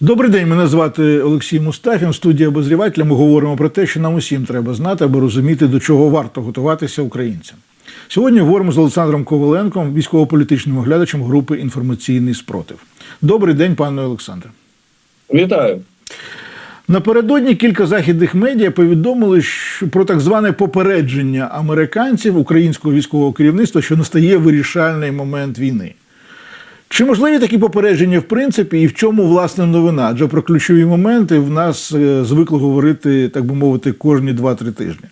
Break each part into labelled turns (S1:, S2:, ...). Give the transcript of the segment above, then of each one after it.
S1: Добрий день, мене звати Олексій Мустафін. Студія обозрівателя. Ми говоримо про те, що нам усім треба знати, аби розуміти, до чого варто готуватися українцям. Сьогодні говоримо з Олександром Коваленком, військово-політичним оглядачем групи Інформаційний спротив. Добрий день, пане Олександре.
S2: Вітаю.
S1: Напередодні кілька західних медіа повідомили що про так зване попередження американців українського військового керівництва, що настає вирішальний момент війни. Чи можливі такі попередження в принципі, і в чому власне новина? Адже про ключові моменти в нас е, звикли говорити, так би мовити, кожні 2-3 тижні.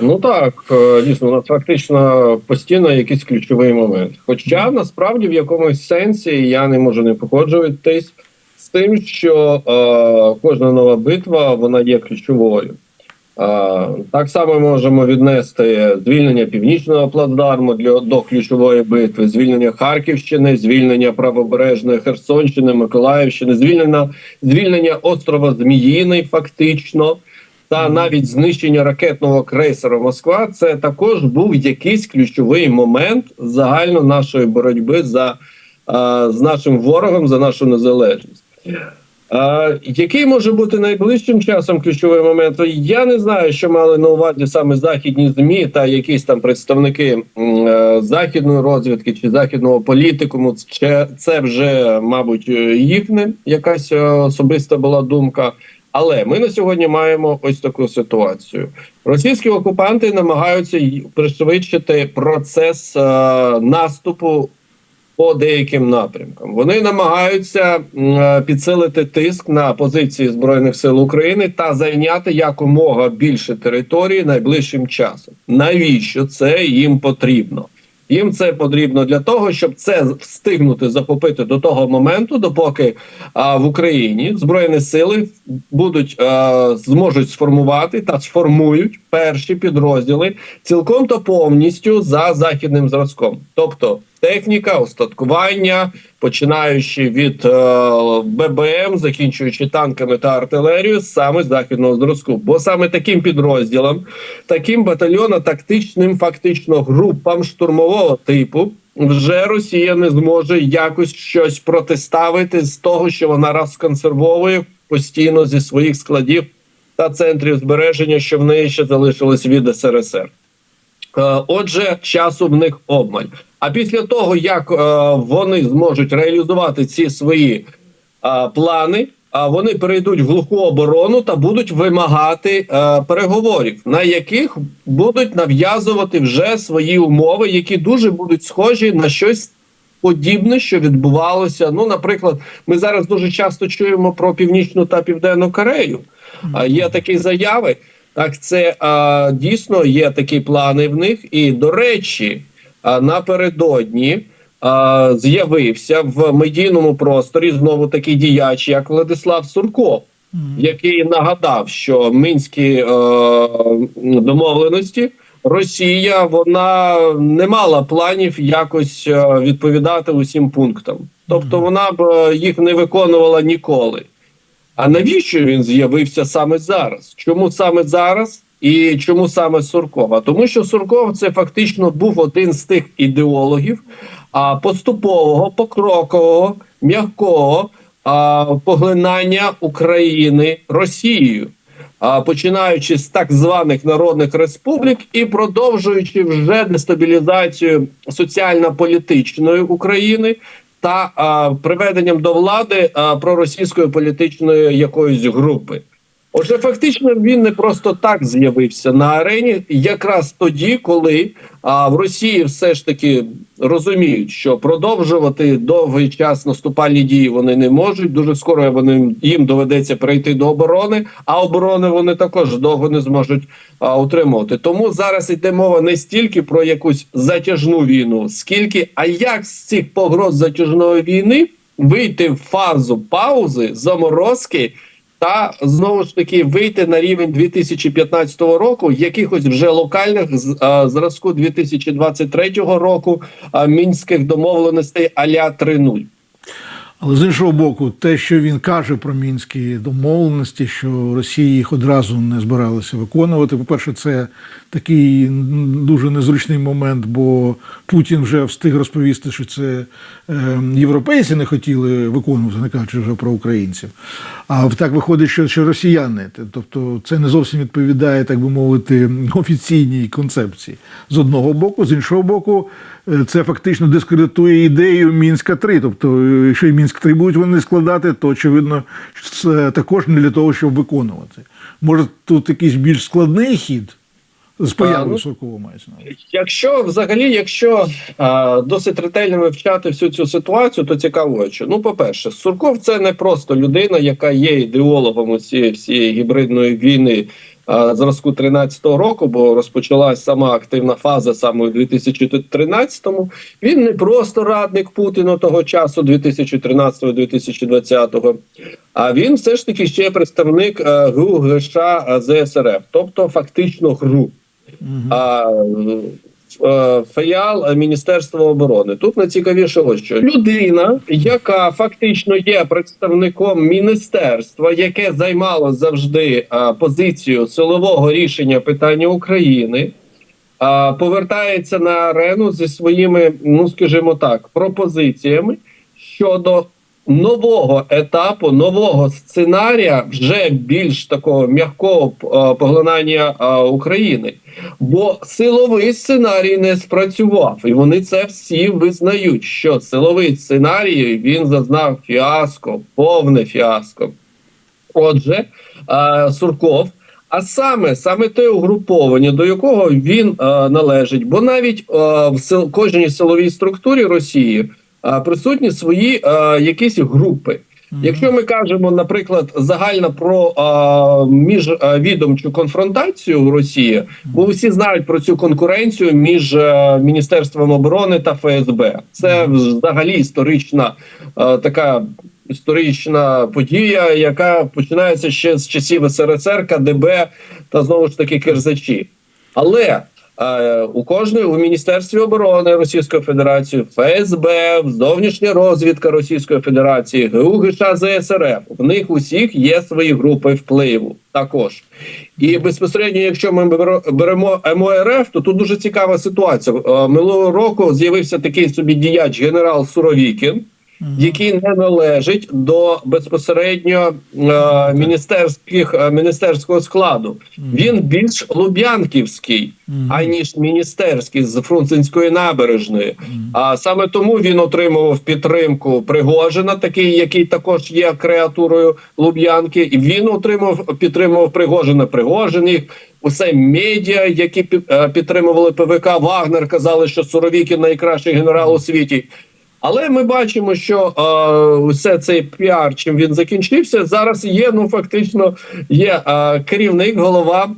S2: Ну так, е, дійсно, у нас фактично постійно якийсь ключовий момент. Хоча насправді в якомусь сенсі я не можу не походжуватись з тим, що е, кожна нова битва вона є ключовою. Е, так само можемо віднести звільнення північного плацдарму для до ключової битви, звільнення Харківщини, звільнення правобережної Херсонщини, Миколаївщини, звільнення звільнення острова Зміїний, фактично. Та навіть знищення ракетного крейсера Москва це також був якийсь ключовий момент загально нашої боротьби за з нашим ворогом за нашу незалежність. Який може бути найближчим часом ключовий момент? Я не знаю, що мали на увазі саме західні змі та якісь там представники е, західної розвідки чи західного політикуму. Це, це вже, мабуть, е, їхня якась особиста була думка. Але ми на сьогодні маємо ось таку ситуацію. Російські окупанти намагаються пришвидшити процес е, наступу по деяким напрямкам. Вони намагаються е, підсилити тиск на позиції збройних сил України та зайняти якомога більше території найближчим часом. Навіщо це їм потрібно? Їм це потрібно для того, щоб це встигнути захопити до того моменту, допоки а, в Україні збройні сили будуть а, зможуть сформувати та сформують перші підрозділи цілком та повністю за західним зразком, тобто техніка, устаткування, починаючи від е, ББМ, закінчуючи танками та артилерією, саме західного зразку. Бо саме таким підрозділам, таким батальйонно-тактичним, фактично групам штурмового типу. Вже Росія не зможе якось щось протиставити з того, що вона розконсервовує постійно зі своїх складів та центрів збереження, що в неї ще залишилось від СРСР. Е, Отже, часу в них обмаль. А після того, як е, вони зможуть реалізувати ці свої е, плани, вони перейдуть в глуху оборону та будуть вимагати переговорів, на яких будуть нав'язувати вже свої умови, які дуже будуть схожі на щось подібне, що відбувалося. Ну, наприклад, ми зараз дуже часто чуємо про північну та південну Корею. А є такі заяви. Так, це а, дійсно є такі плани в них. І до речі, а, напередодні а, з'явився в медійному просторі знову такий діяч, як Владислав Сурков, який нагадав, що мінські е, домовленості Росія вона не мала планів якось е, відповідати усім пунктам, тобто вона б е, їх не виконувала ніколи. А навіщо він з'явився саме зараз? Чому саме зараз? І чому саме Суркова? Тому що Сурков це фактично був один з тих ідеологів а, поступового, покрокового, м'якого а, поглинання України Росією, а, починаючи з так званих народних республік і продовжуючи вже дестабілізацію соціально-політичної України та а, приведенням до влади а, проросійської політичної якоїсь групи. Отже, фактично він не просто так з'явився на арені, якраз тоді, коли а, в Росії все ж таки розуміють, що продовжувати довгий час наступальні дії вони не можуть. Дуже скоро вони їм доведеться перейти до оборони, а оборони вони також довго не зможуть а, утримувати. Тому зараз йде мова не стільки про якусь затяжну війну, скільки а як з цих погроз затяжної війни вийти в фазу паузи, заморозки. Та знову ж таки вийти на рівень 2015 року, якихось вже локальних зразку 2023 року мінських домовленостей аля 3.0.
S1: Але з іншого боку, те, що він каже про мінські домовленості, що Росія їх одразу не збиралася виконувати. По-перше, це такий дуже незручний момент, бо Путін вже встиг розповісти, що це е, європейці не хотіли виконувати, не кажучи вже про українців. А так виходить, що, що росіяни. Тобто це не зовсім відповідає, так би мовити, офіційній концепції з одного боку, з іншого боку, це фактично дискредитує ідею Мінська 3 Тобто, якщо і Мінськ 3 будуть вони складати, то очевидно це також не для того, щоб виконувати. Може, тут якийсь більш складний хід з появою Суркова мається?
S2: Якщо взагалі, якщо а, досить ретельно вивчати всю цю ситуацію, то цікаво, що ну, по-перше, Сурков це не просто людина, яка є ідеологом цієї всієї гібридної війни зразку 13-го року, бо розпочалась сама активна фаза саме у 2013-му. Він не просто радник Путіна того часу, 2013-2020, а він все ж таки ще представник е, ГУ ГШ ЗСРФ, тобто фактично ГРУ. А, е, Міністерства оборони. Тут найцікавіше ось що людина, яка фактично є представником міністерства, яке займало завжди позицію силового рішення питання України. Повертається на арену зі своїми, ну скажімо так, пропозиціями щодо нового етапу, нового сценарія, вже більш такого м'якого поглинання України. Бо силовий сценарій не спрацював, і вони це всі визнають, що силовий сценарій він зазнав фіаско, повне фіаско. Отже, е, Сурков, а саме саме те угруповання, до якого він е, належить, бо навіть е, в сил, кожній силовій структурі Росії е, присутні свої якісь групи. Якщо ми кажемо, наприклад, загально про а, міжвідомчу конфронтацію в Росії, бо всі знають про цю конкуренцію між е, Міністерством оборони та ФСБ. Це взагалі історична е, така історична подія, яка починається ще з часів СРСР, КДБ та знову ж таки Кирзачі. Але у кожної у Міністерстві оборони Російської Федерації, ФСБ, зовнішня розвідка Російської Федерації, ГУ ГШ ЗСРФ. В них усіх є свої групи впливу. Також і безпосередньо, якщо ми беремо МОРФ, то тут дуже цікава ситуація. Е, Минулого року з'явився такий собі діяч генерал Суровікін який не належить до безпосередньо е, міністерських е, міністерського складу. Він більш луб'янківський, аніж міністерський з Фрунзенської набережної. А саме тому він отримував підтримку Пригожина, такий, який також є креатурою Луб'янки, і він отримав підтримував Пригожина. Пригожин їх усе медіа, які е, підтримували ПВК Вагнер, казали, що Суровікін найкращий генерал у світі. Але ми бачимо, що е, все цей піар, чим він закінчився, зараз є. Ну фактично, є е, керівник, голова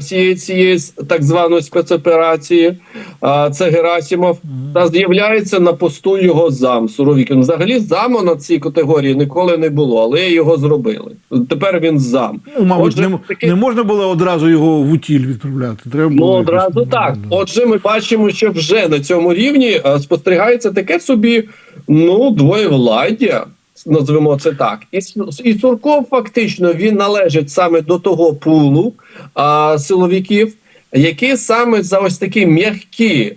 S2: всієї цієї так званої спецоперації. Е, це Герасімов. Та з'являється на посту його зам Суровікін. Взагалі заму на цій категорії ніколи не було, але його зробили. Тепер він зам.
S1: Ну, мабуть,
S2: Отже,
S1: не,
S2: таки-
S1: не можна було одразу його в утіль відправляти. Треба
S2: Ну
S1: було якось-
S2: одразу так. Отже, ми бачимо, що вже на цьому рівні е, спостерігається таке собі ну двоєвладдя, назвемо це так. І, і Сурков фактично він належить саме до того пулу а, силовиків. Які саме за ось такі м'які,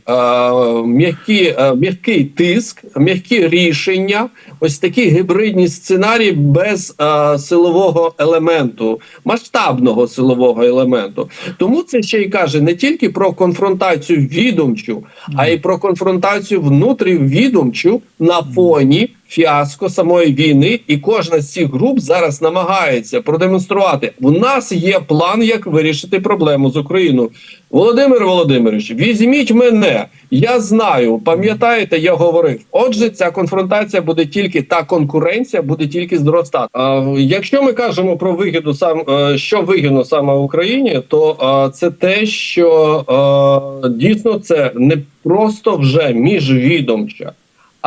S2: м'які, м'який тиск, м'які рішення, ось такі гібридні сценарії без е, силового елементу, масштабного силового елементу. Тому це ще й каже не тільки про конфронтацію відомчу, а й про конфронтацію внутрівідомчу на фоні фіаско самої війни. І кожна з цих груп зараз намагається продемонструвати: у нас є план, як вирішити проблему з Україною. Володимир Володимирович, візьміть мене. Я знаю, пам'ятаєте, я говорив. Отже, ця конфронтація буде тільки та конкуренція буде тільки зростати. А, якщо ми кажемо про вигіду, сам е, що вигідно саме Україні, то е, це те, що е, дійсно це не просто вже міжвідомча.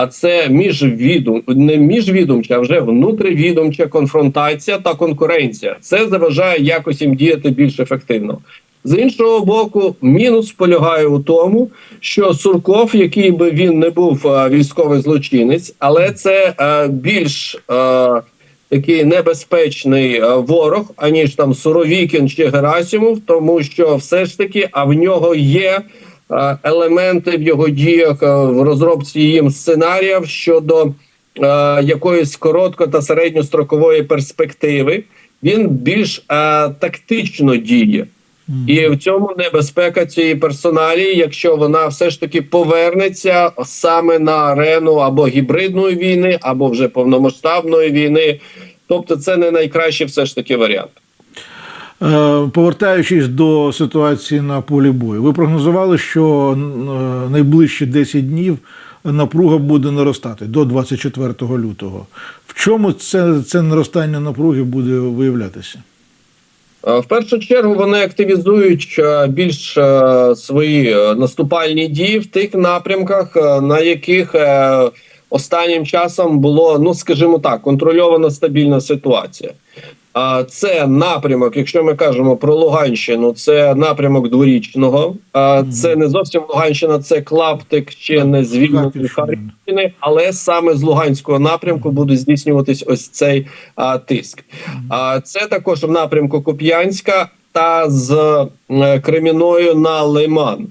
S2: А це міжвідом не міжвідомча, а вже внутрівідомча конфронтація та конкуренція. Це заважає якось їм діяти більш ефективно. З іншого боку, мінус полягає у тому, що Сурков, який би він не був е, військовий злочинець, але це е, більш е, такий небезпечний е, ворог, аніж там Суровікін чи Герасимов, тому що все ж таки, а в нього є елементи в його діях е, в розробці їм сценаріїв щодо е, якоїсь коротко та середньострокової перспективи. Він більш е, тактично діє. І в цьому небезпека цієї персоналії, якщо вона все ж таки повернеться саме на арену або гібридної війни, або вже повномасштабної війни. Тобто, це не найкращий все ж таки варіант.
S1: Е, Повертаючись до ситуації на полі бою, ви прогнозували, що е, найближчі 10 днів напруга буде наростати до 24 лютого. В чому це, це наростання напруги буде виявлятися?
S2: Е, В першу чергу вони активізують більш свої наступальні дії в тих напрямках, на яких останнім часом було, ну скажімо так, контрольована стабільна ситуація. Це напрямок, якщо ми кажемо про Луганщину, це напрямок дворічного. Це не зовсім Луганщина, це клаптик ще не звільнений Харківщини, але саме з Луганського напрямку буде здійснюватись ось цей тиск. А це також в напрямку Куп'янська та з е, Креміною на Лиман.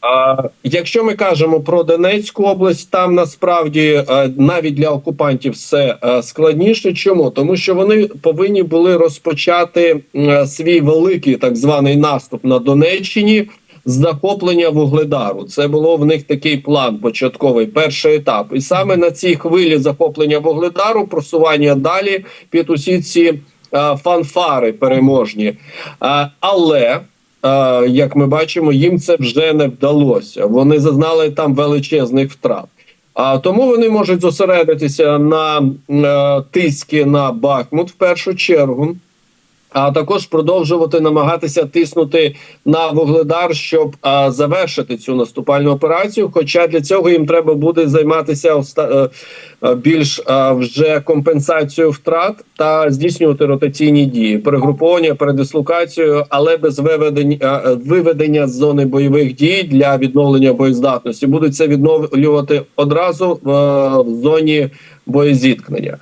S2: А, якщо ми кажемо про Донецьку область, там насправді е, навіть для окупантів все е, складніше. Чому? Тому що вони повинні були розпочати свій великий так званий наступ на Донеччині. Захоплення вугледару це було в них такий план початковий, перший етап, і саме на цій хвилі захоплення вугледару, просування далі під усі ці фанфари переможні. Е, але е, як ми бачимо, їм це вже не вдалося. Вони зазнали там величезних втрат. А тому вони можуть зосередитися на е, тиски на Бахмут в першу чергу. А також продовжувати намагатися тиснути на вугледар, щоб а, завершити цю наступальну операцію. Хоча для цього їм треба буде займатися оста- е, е, більш а, вже компенсацією втрат та здійснювати ротаційні дії, перегруповання, передислокацію, але без виведення е, виведення з зони бойових дій для відновлення боєздатності. Будуть це відновлювати одразу в, е, в зоні боєзіткнення.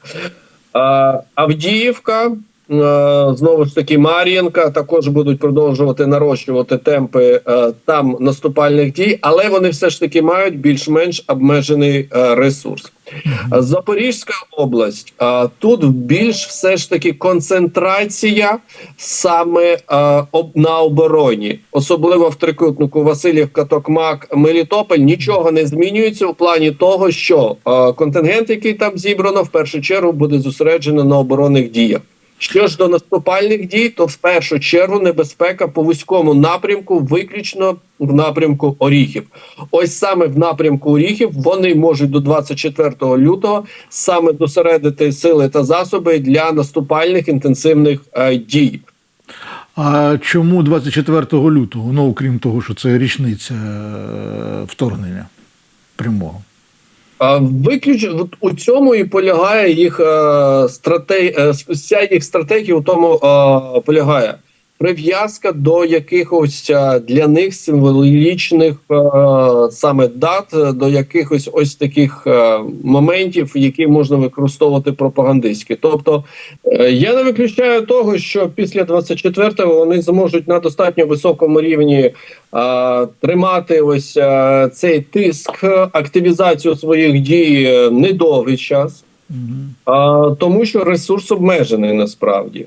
S2: А, Авдіївка. Е, Знову ж таки, Мар'їнка також будуть продовжувати нарощувати темпи е, там наступальних дій, але вони все ж таки мають більш-менш обмежений е, ресурс. Запорізька область тут більш все ж таки концентрація саме на обороні, особливо в трикутнику Васильівка, Токмак, Мелітополь. Нічого не змінюється в плані того, що контингент, який там зібрано, в першу чергу буде зосереджено на оборонних діях. Що ж до наступальних дій, то в першу чергу небезпека по вузькому напрямку, виключно в напрямку Оріхів. Ось саме в напрямку Оріхів вони можуть до 24 лютого саме зосередити сили та засоби для наступальних інтенсивних е, дій.
S1: А чому 24 лютого? Ну, окрім того, що це річниця е, вторгнення прямого.
S2: Виключ у цьому і полягає їх е, стратегія, е, вся їх стратегія у тому е, полягає прив'язка до якихось е, для них символічних е, саме дат, до якихось ось таких е, моментів, які можна використовувати пропагандистськи. Тобто я не виключаю того, що після 24-го вони зможуть на достатньо високому рівні тримати ось цей тиск, активізацію своїх дій недовгий час, а, тому що ресурс обмежений насправді.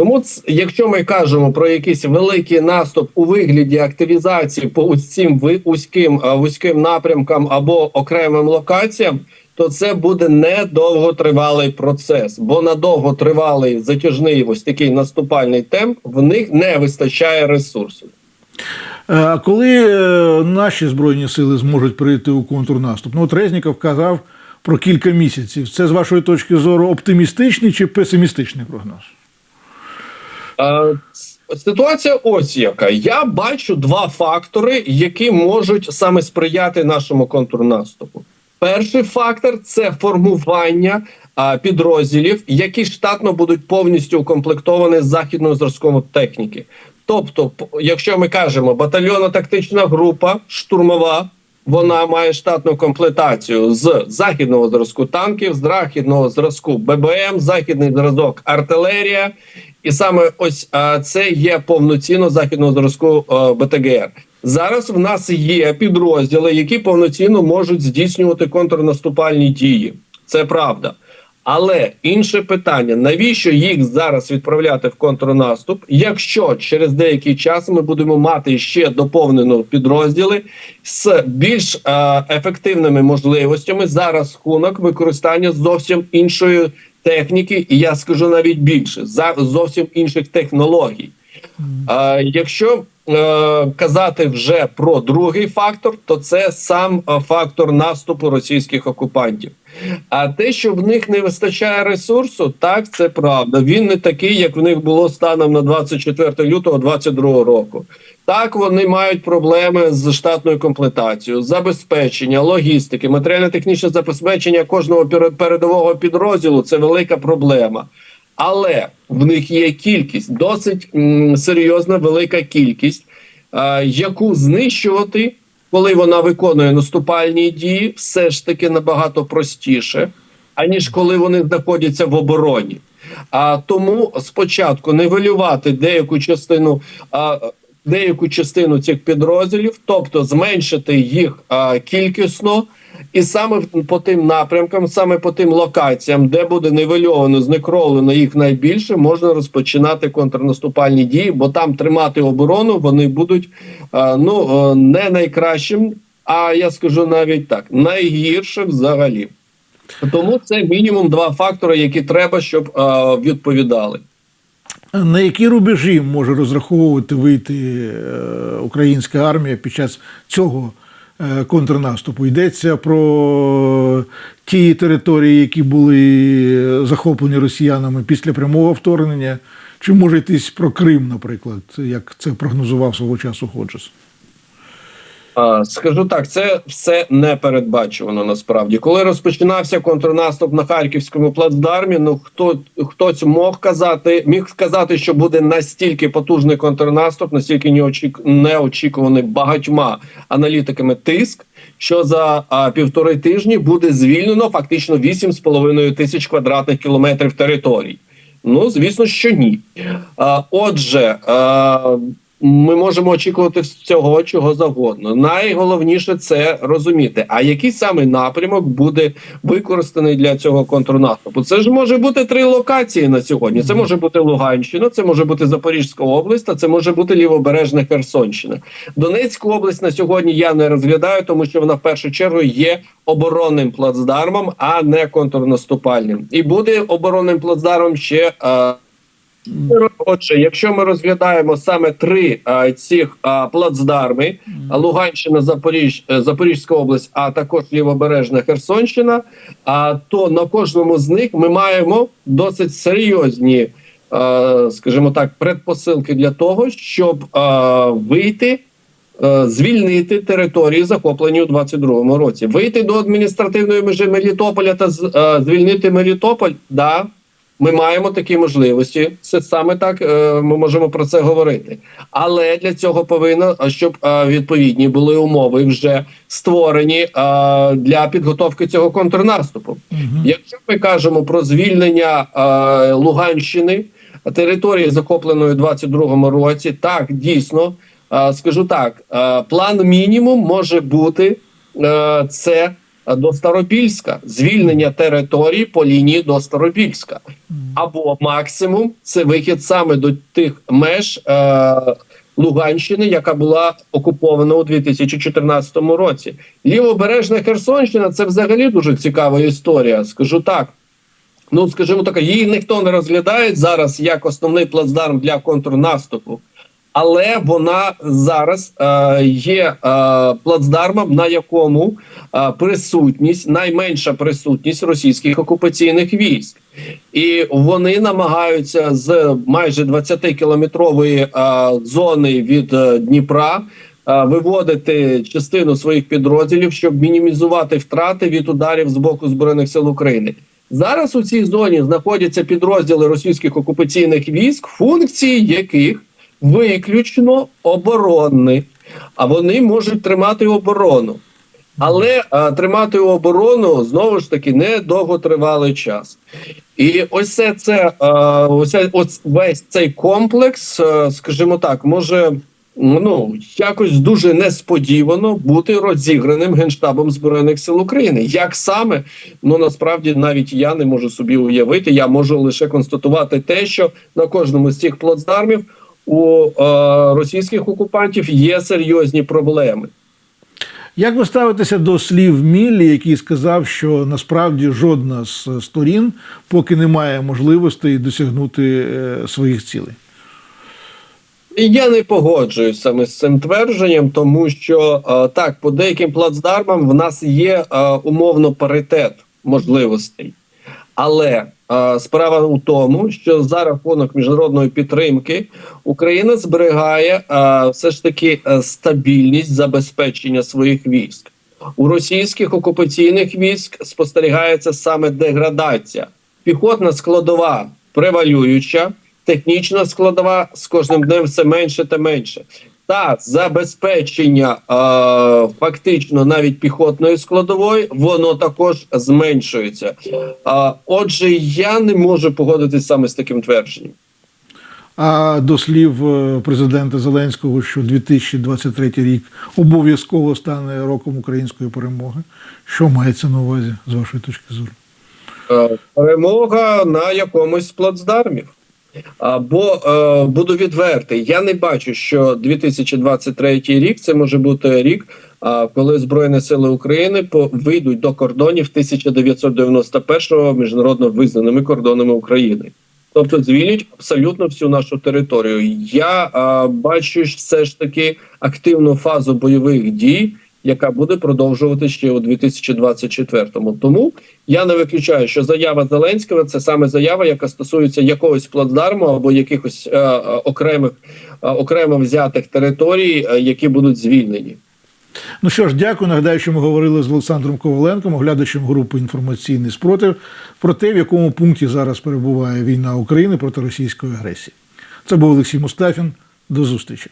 S2: Тому, якщо ми кажемо про якийсь великий наступ у вигляді активізації по ось цим ви- вузьким, вузьким напрямкам або окремим локаціям, то це буде недовготривалий процес, бо на довготривалий затяжний ось такий наступальний темп в них не вистачає ресурсу.
S1: Е, А коли е, наші збройні сили зможуть прийти у контрнаступ? Ну, от Резніков казав про кілька місяців. Це з вашої точки зору оптимістичний чи песимістичний прогноз?
S2: Е, Ситуація ось яка. Я бачу два фактори, які можуть саме сприяти нашому контрнаступу. Перший фактор це формування а, підрозділів, які штатно будуть повністю укомплектовані з західної зразкової техніки. тобто, якщо ми кажемо батальйонно-тактична група штурмова, вона має штатну комплектацію з західного зразку танків, з західного зразку ББМ, західний зразок артилерія, і саме ось а, це є повноцінно західного зразку а, БТГР. Зараз в нас є підрозділи, які повноцінно можуть здійснювати контрнаступальні дії. Це правда. Але інше питання: навіщо їх зараз відправляти в контрнаступ, якщо через деякий час ми будемо мати ще доповнено підрозділи з більш е, ефективними можливостями зараз хунок використання зовсім іншої техніки, і я скажу навіть більше за зовсім інших технологій. Е, якщо е, казати вже про другий фактор, то це сам е, фактор наступу російських окупантів. А те, що в них не вистачає ресурсу, так це правда. Він не такий, як в них було станом на 24 лютого 2022 року. Так, вони мають проблеми з штатною комплектацією, забезпечення, логістики, матеріально-технічне забезпечення кожного передового підрозділу це велика проблема. Але в них є кількість, досить м, серйозна велика кількість, е, яку знищувати, коли вона виконує наступальні дії, все ж таки набагато простіше, аніж коли вони знаходяться в обороні. А тому спочатку нивелювати деяку частину. А, Деяку частину цих підрозділів, тобто зменшити їх а, кількісно, і саме по тим напрямкам, саме по тим локаціям, де буде нивельовано, знекровлено їх найбільше, можна розпочинати контрнаступальні дії, бо там тримати оборону вони будуть ну е, не найкращим, а я скажу навіть так, найгірше взагалі. Тому це мінімум два фактори, які треба, щоб відповідали.
S1: На які рубежі може розраховувати вийти е, українська армія під час цього е, контрнаступу? Йдеться про ті території, які були захоплені росіянами після прямого вторгнення, чи може йтись про Крим, наприклад, як це прогнозував свого часу Ходжес?
S2: Скажу так, це все не передбачувано насправді. Коли розпочинався контрнаступ на харківському плацдармі, ну хто хтось мог казати, міг сказати, що буде настільки потужний контрнаступ, настільки неочік, неочікуваний багатьма аналітиками тиск, що за а, півтори тижні буде звільнено фактично 8,5 тисяч квадратних кілометрів територій. Ну, звісно, що ні. А, отже, а, ми можемо очікувати цього чого завгодно. Найголовніше це розуміти, а який саме напрямок буде використаний для цього контрнаступу. Це ж може бути три локації на сьогодні. Це може бути Луганщина, це може бути Запорізька область, та це може бути Лівобережна Херсонщина. Донецьку область на сьогодні я не розглядаю, тому що вона в першу чергу є оборонним плацдармом, а не контрнаступальним. І буде оборонним плацдармом ще. е, Отже, якщо ми розглядаємо саме три а, цих а, плацдарми: а, Луганщина, Запоріж, е, Запорізька область, а також Лівобережна Херсонщина, а то на кожному з них ми маємо досить серйозні, а, скажімо так, предпосилки для того, щоб а, вийти. е, Звільнити території, захоплені у 22-му році, вийти до адміністративної межі Мелітополя та е, звільнити Мелітополь, да, ми маємо такі можливості. Це саме так е, ми можемо про це говорити. Але для цього повинно, щоб е, відповідні були умови вже створені е, для підготовки цього контрнаступу. Якщо ми кажемо про звільнення е, Луганщини, території захопленої у 22-му році, так дійсно е, скажу так: е, план мінімум може бути е, це до Старобільська, звільнення території по лінії до Старобільська, або максимум це вихід саме до тих меж е, Луганщини, яка була окупована у 2014 році. Лівобережна Херсонщина це взагалі дуже цікава історія. Скажу так. Ну, скажімо так, її ніхто не розглядає зараз як основний плацдарм для контрнаступу, але вона зараз е, є е, плацдармом, на якому е, присутність, найменша присутність російських окупаційних військ, і вони намагаються з майже 20-кілометрової е, зони від Дніпра. Виводити частину своїх підрозділів, щоб мінімізувати втрати від ударів з боку збройних сил України. Зараз у цій зоні знаходяться підрозділи російських окупаційних військ, функції яких виключно оборонний, а вони можуть тримати оборону. Але а, тримати оборону знову ж таки не довготривалий час. І ось це, це а, ось, ось весь цей комплекс, а, скажімо так, може ну якось дуже несподівано бути розіграним генштабом збройних сил України. Як саме ну насправді навіть я не можу собі уявити. Я можу лише констатувати те, що на кожному з цих плацдармів у е, російських окупантів є серйозні проблеми.
S1: Як ви ставитеся до слів Міллі, який сказав, що насправді жодна з сторін поки не має можливостей досягнути е, своїх цілей?
S2: Я не погоджуюсь саме з цим твердженням, тому що е, так, по деяким плацдармам в нас є е, умовно паритет можливостей. Але е, справа у тому, що за рахунок міжнародної підтримки Україна зберігає все ж таки е, стабільність забезпечення своїх військ. У російських окупаційних військ спостерігається саме деградація. Піхотна складова превалююча, технічна складова з кожним днем все менше та менше. Та забезпечення е, фактично навіть піхотної складової, воно також зменшується. Е, отже, я не можу погодитися саме з таким твердженням.
S1: А до слів е, президента Зеленського, що 2023 рік обов'язково стане роком української перемоги. Що мається на увазі з вашої точки зору?
S2: Е, перемога на якомусь плацдармів. А, Бо е, буду відвертий, я не бачу, що 2023 рік це може бути рік, а, коли Збройні Сили України по- вийдуть до кордонів 1991-го міжнародно визнаними кордонами України. Тобто звільнять абсолютно всю нашу територію. Я а, бачу все ж таки активну фазу бойових дій, яка буде продовжувати ще у 2024-му. Тому я не виключаю, що заява Зеленського це саме заява, яка стосується якогось плацдарму або якихось е, е, окремих е, окремо взятих територій, е, які будуть звільнені.
S1: Ну що ж, дякую. Нагадаю, що ми говорили з Олександром Коваленком, оглядачем групи інформаційний спротив, про те, в якому пункті зараз перебуває війна України проти російської агресії. Це був Олексій Мустафін. До зустрічі.